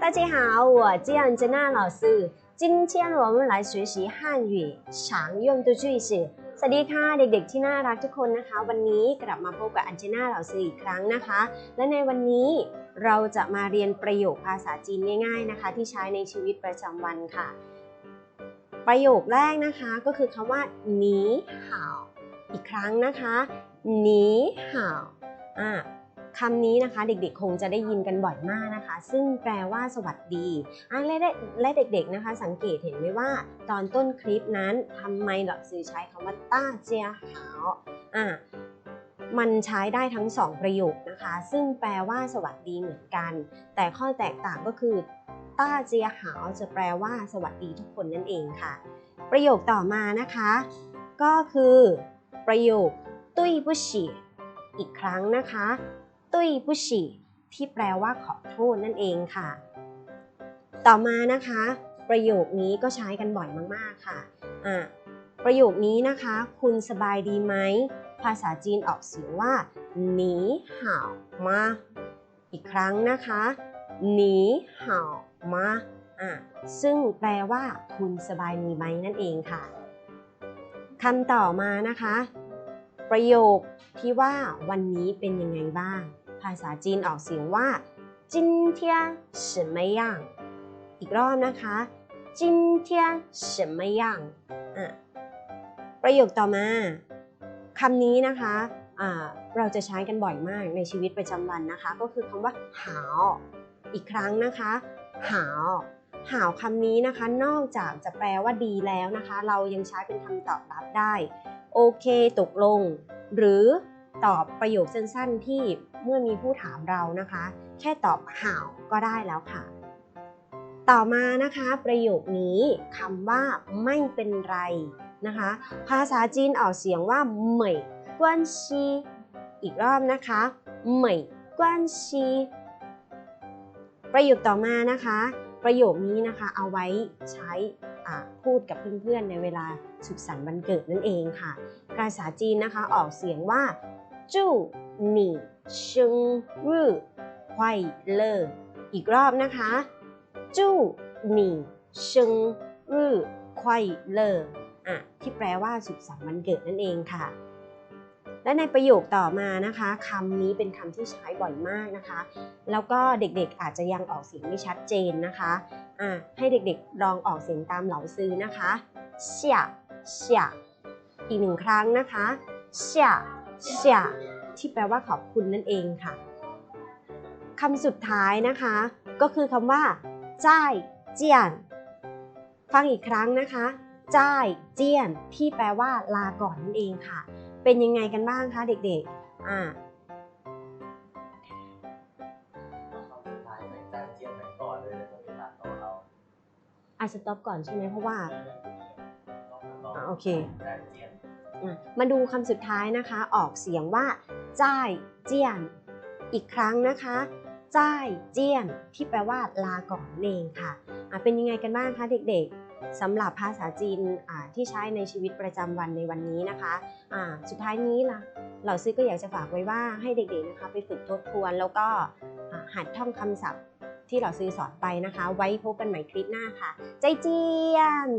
大家好，我叫安吉娜老师。今天我们来学习汉语常用的句子。สวัสดีค่ะเด็กๆที่น่ารักทุกคนนะคะ วันนี้กลับมาพบกับอัญชนาเราซื้ออีกครั้งนะคะ และในวันนี้เราจะมาเรียนประโยคภาษาจีนง่าย ๆนะคะ ที่ใช้ในชีวิตประจำวันค่ะ ประโยคแรกนะคะก็คือคำว่าหนีห่าวอีกครั้งนะคะหนีห่าวอ่าคำนี้นะคะเด็กๆคงจะได้ยินกันบ่อยมากนะคะ ซึ่งแปลว่าสวัสดีและและเด็กๆนะคะ สังเกตเห็นไหมว่า ตอนต้นคลิปนั้นทำไมหลักสื่อใช้คำว่าต้าเจียหาวอะมันใช้ได้ทั้งสองประโยคนะคะ ซึ่งแปลว่าสวัสดีเหมือนกัน แต่ข้อแตกต่างก็คือ ต้าเจียหาวจะแปลว่าสวัสดีทุกคนนั่นเองค่ะ ประโยคต่อมานะคะ ก็คือ ประโยคตุ้ยบุชีอีกครั้งนะคะ ตุ้ยบุชีที่แปลว่าขอโทษนั่นเองค่ะ ต่อมานะคะ ประโยคนี้ก็ใช้กันบ่อยมากๆค่ะอะประโยคนี้นะคะ คุณสบายดีไหม ภาษาจีนออกเสียงว่าหนีห่าวมา อีกครั้งนะคะ หนีเห่ามาอะซึ่งแปลว่า คุณสบายมีไหมนั่นเองค่ะคำต่อมานะคะ ประโยคที่ว่าวันนี้เป็นยังไงบ้าง ภาษาจีนออกเสียงว่าจินเทีย什么样อีกรอบนะคะจินเทีย什么样อะประโยคต่อมาคำนี้นะคะเราจะใช้กันบ่อยมากในชีวิตประจำวันนะคะ ก็คือคำว่าหาว อีกครั้งนะคะหาวหาวคำนี้นะคะ นอกจากจะแปลว่าดีแล้วนะคะ เรายังใช้เป็นคำตอบรับได้ โอเค ตกลง หรือตอบประโยคสั้นๆที่เมื่อมีผู้ถามเรานะคะ แค่ตอบหาวก็ได้แล้วค่ะ ต่อมานะคะ ประโยคนี้คำว่าไม่เป็นไรนะคะ ภาษาจีนออกเสียงว่าเหมยกวนซีอีกรอบนะคะเหมยกวนซี ประโยคต่อมานะคะ ประโยคนี้นะคะเอาไว้ใช้พูดกับเพื่อนๆ ในเวลาสุขสันต์วันเกิดนั่นเองค่ะ ภาษาจีนนะคะออกเสียงว่าจู้หนี่ชิงรื่อควายเลออีกรอบนะคะจู้หนี่ชิงรื่อควายเลออะที่แปลว่าสุขสันต์วันเกิดนั่นเองค่ะ และในประโยคต่อมานะคะคำนี้เป็นคำที่ใช้บ่อยมากนะคะ แล้วก็เด็กๆอาจจะยังออกเสียงไม่ชัดเจนนะคะอะให้เด็กๆลองออกเสียงตามเหล่าซื้อนะคะเสียเสียอีกหนึ่งครั้งนะคะเสียเสียที่แปลว่าขอบคุณนั่นเองค่ะคำสุดท้ายนะคะ ก็คือคำว่าจ้ายเจียน ฟังอีกครั้งนะคะจ้ายเจียน ที่แปลว่าลาก่อนนั่นเองค่ะ เป็นยังไงกันบ้างคะเด็กๆ อ่าคำสุดท้ายในใจเจียนเหมือนก่อนเลยแล้วก็มีการต่อเราอาจจะต็อปก่อนใช่ไหมเพราะว่าอะโอเคใจเจียนอะมาดูคำสุดท้ายนะคะ ออกเสียงว่าจ้ายเจียน อีกครั้งนะคะจ้ายเจียน ที่แปลว่าลาก่อนนั่นเองค่ะอะเป็นยังไงกันบ้างคะเด็กๆสำหรับภาษาจีนที่ใช้ในชีวิตประจำวันในวันนี้นะคะะสุดท้ายนี้ล่ะเหล่าซื้อก็อยากจะฝากไว้ว่าให้เด็กๆนะคะไปฝึกทบทวน แล้วก็หัดท่องคำศัพท์ที่เราซื้อสอนไปนะคะ ไว้พบกันใหม่คลิปหน้าค่ะ ใจเจียน